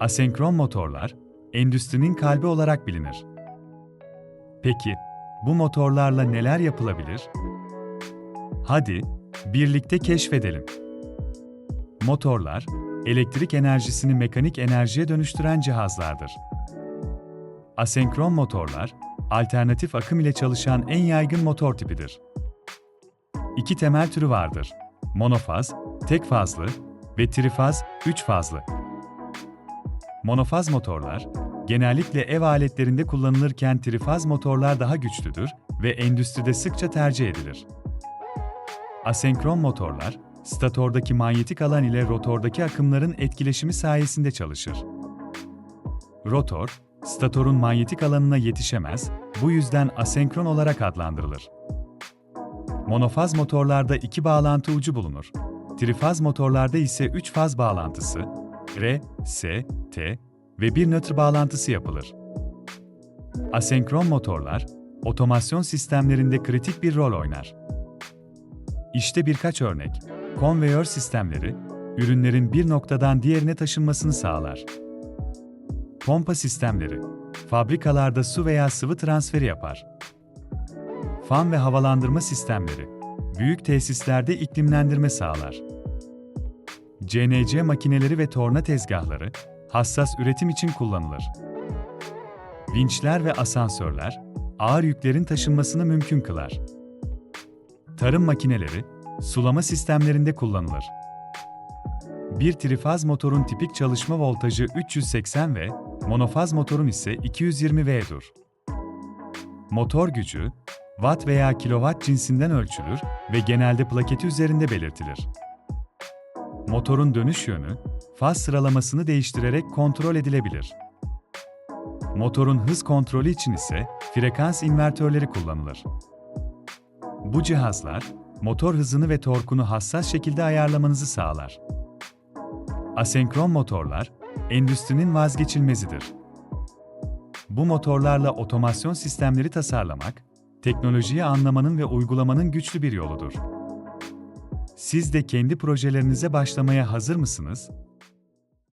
Asenkron motorlar, endüstrinin kalbi olarak bilinir. Peki, bu motorlarla neler yapılabilir? Hadi, birlikte keşfedelim. Motorlar, elektrik enerjisini mekanik enerjiye dönüştüren cihazlardır. Asenkron motorlar, alternatif akım ile çalışan en yaygın motor tipidir. İki temel türü vardır. Monofaz, tek fazlı ve trifaz, üç fazlı. Monofaz motorlar, genellikle ev aletlerinde kullanılırken trifaz motorlar daha güçlüdür ve endüstride sıkça tercih edilir. Asenkron motorlar, statordaki manyetik alan ile rotordaki akımların etkileşimi sayesinde çalışır. Rotor, statorun manyetik alanına yetişemez, bu yüzden asenkron olarak adlandırılır. Monofaz motorlarda iki bağlantı ucu bulunur. Trifaz motorlarda ise üç faz bağlantısı, R, S, T ve bir nötr bağlantısı yapılır. Asenkron motorlar, otomasyon sistemlerinde kritik bir rol oynar. İşte birkaç örnek. Konveyör sistemleri, ürünlerin bir noktadan diğerine taşınmasını sağlar. Pompa sistemleri, fabrikalarda su veya sıvı transferi yapar. Fan ve havalandırma sistemleri, büyük tesislerde iklimlendirme sağlar. CNC makineleri ve torna tezgahları, hassas üretim için kullanılır. Vinçler ve asansörler, ağır yüklerin taşınmasını mümkün kılar. Tarım makineleri, sulama sistemlerinde kullanılır. Bir trifaz motorun tipik çalışma voltajı 380 V, monofaz motorun ise 220 V'dur. Motor gücü, watt veya kilowatt cinsinden ölçülür ve genelde plaketi üzerinde belirtilir. Motorun dönüş yönü, faz sıralamasını değiştirerek kontrol edilebilir. Motorun hız kontrolü için ise frekans invertörleri kullanılır. Bu cihazlar, motor hızını ve torkunu hassas şekilde ayarlamanızı sağlar. Asenkron motorlar, endüstrinin vazgeçilmezidir. Bu motorlarla otomasyon sistemleri tasarlamak, teknolojiyi anlamanın ve uygulamanın güçlü bir yoludur. Siz de kendi projelerinize başlamaya hazır mısınız?